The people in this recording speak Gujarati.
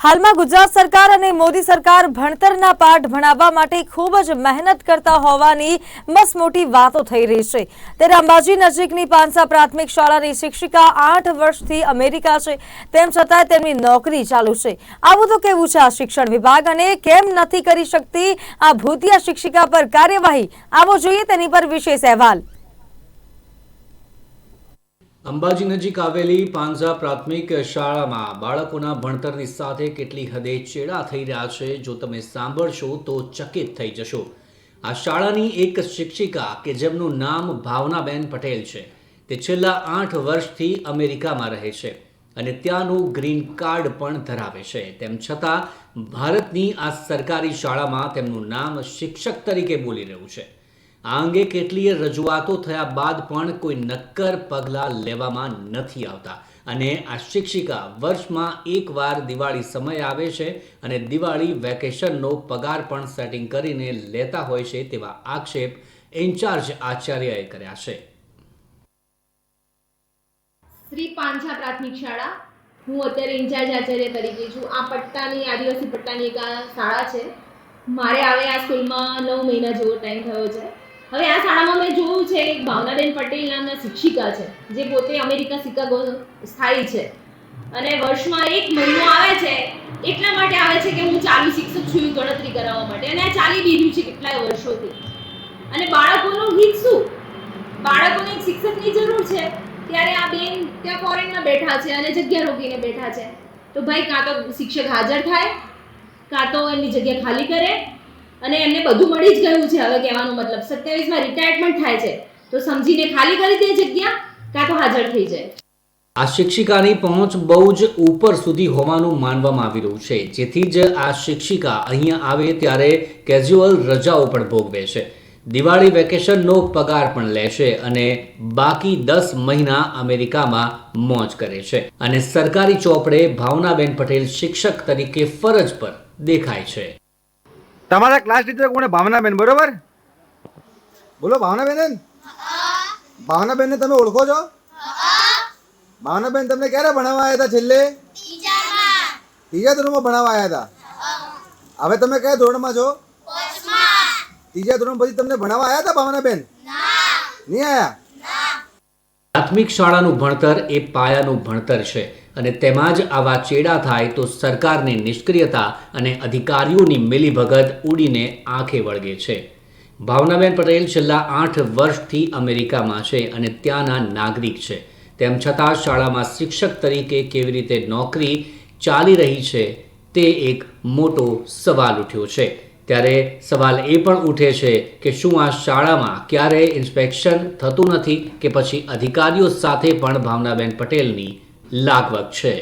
હાલમાં ગુજરાત સરકાર અને મોદી સરકાર ભણતરના પાઠ ભણાવવા માટે ખૂબ જ મહેનત કરતા હોવાની મસમોટી વાતો થઈ રહી છે. ત્યારે અંબાજી નજીકની પાંસા પ્રાથમિક શાળાની શિક્ષિકા આઠ વર્ષથી અમેરિકા છે. તેમ છતાં તેમની નોકરી ચાલુ છે. આવું તો કેવું છે આ શિક્ષણ વિભાગ અને કેમ નથી કરી શકતી આ ભૂતિયા શિક્ષિકા પર કાર્યવાહી? આવો જોઈએ તેની પર વિશેષ અહેવાલ. અંબાજી નજીક આવેલી પાંઝા પ્રાથમિક શાળામાં બાળકોના ભણતરની સાથે કેટલી હદે ચેડા થઈ રહ્યા છે જો તમે સાંભળશો તો ચકિત થઈ જશો. આ શાળાની એક શિક્ષિકા કે જેમનું નામ ભાવનાબેન પટેલ છે. તે છેલ્લા આઠ વર્ષથી અમેરિકામાં રહે છે અને ત્યાંનું ગ્રીન કાર્ડ પણ ધરાવે છે. તેમ છતાં, ભારતની આ સરકારી શાળામાં તેમનું નામ શિક્ષક તરીકે બોલી રહ્યું છે. આ અંગે કેટલીય રજૂઆતો થયા બાદ પણ કોઈ નક્કર પગલાં લેવામાં નથી આવતા. અને આ શિક્ષિકા વર્ષમાં એકવાર દિવાળી સમય આવે છે અને દિવાળી વેકેશનનો પગાર પણ સેટિંગ કરીને લેતા હોય છે તેવા આક્ષેપ ઇન્ચાર્જ આચાર્યએ કર્યા છે. શ્રી પાંછા પ્રાથમિક શાળા. હું અત્યારે ઇન્ચાર્જ આચાર્ય તરીકે છું. આ પટ્ટાની, આદિવાસી પટ્ટાની એક શાળા છે. મારે આવે આ સ્કૂલમાં નવ મહિના જેવો ટાઈમ થયો છે. હવે આ શાળામાં મેં જોયું છે એક ભાવનાબેન પટેલ નામના શિક્ષિકા છે, જે પોતે અમેરિકા, શિકાગો સ્થાયી છે. અને વર્ષમાં એક મહિનો આવે છે, એટલા માટે આવે છે કે હું ચાલી શિક્ષક છું ગણતરી કરાવવા માટે. અને આ ચાલી બીજું છે કેટલાય વર્ષોથી. અને બાળકોનું હિત શું? બાળકોને એક શિક્ષકની જરૂર છે. ત્યારે આ બેન ત્યાં ફોરેનમાં બેઠા છે અને જગ્યા રોકીને બેઠા છે. તો ભાઈ, કાં તો શિક્ષક હાજર થાય, કાં તો એમની જગ્યા ખાલી કરે અને એમને બધું મળી જ ગયું છે, હવે કહેવાનો મતલબ. સત્યાવીસમાં રિટાયરમેન્ટ થાય છે, તો સમજીને ખાલી કરી દે જગ્યા, કાં તો હાજર થઈ જાય. આ શિક્ષિકાની પહોંચ બહુ જ ઉપર સુધી હોવાનું માનવામાં આવી રહ્યું છે. જેથી જ આ શિક્ષિકા અહીંયા આવે ત્યારે કેઝ્યુઅલ રજાઓ પણ ભોગવે છે. દિવાળી વેકેશનનો પગાર પણ લેશે અને બાકી દસ મહિના અમેરિકામાં મોજ કરે છે. અને સરકારી ચોપડે ભાવનાબેન પટેલ શિક્ષક તરીકે ફરજ પર દેખાય છે. તમારા ક્લાસ ટીચર કોને ભાવનાબેન બરોબર? બોલો ભાવનાબેન. ભાવનાબેનને તમે ઓળખો છો? ભાવનાબેન તમને ક્યારે ભણાવવા આવ્યા હતા છેલ્લે? ત્રીજા ધોરણમાં ભણાવવા આવ્યા હતા? હવે તમે કયા ધોરણમાં છો? ત્રીજા ધોરણ પછી તમને ભણાવવા આવ્યા હતા ભાવનાબેન? નહીં આયા? પ્રાથમિક શાળાનું ભણતર એ પાયાનું ભણતર છે અને તેમાં જ આવા ચેડા થાય તો સરકારની નિષ્ક્રિયતા અને અધિકારીઓની મિલીભગત ઉડીને આંખે વળગે છે. ભાવનાબેન પટેલ છેલ્લા આઠ વર્ષથી અમેરિકામાં છે અને ત્યાંના નાગરિક છે. તેમ છતાં શાળામાં શિક્ષક તરીકે કેવી રીતે નોકરી ચાલી રહી છે તે એક મોટો સવાલ ઉઠ્યો છે. ત્યારે સવાલ એ પણ ઉઠે છે કે શું આ શાળામાં ક્યારેય ઇન્સ્પેક્શન થતું નથી કે પછી અધિકારીઓ સાથે પણ ભાવનાબેન પટેલની લાગવગ છે.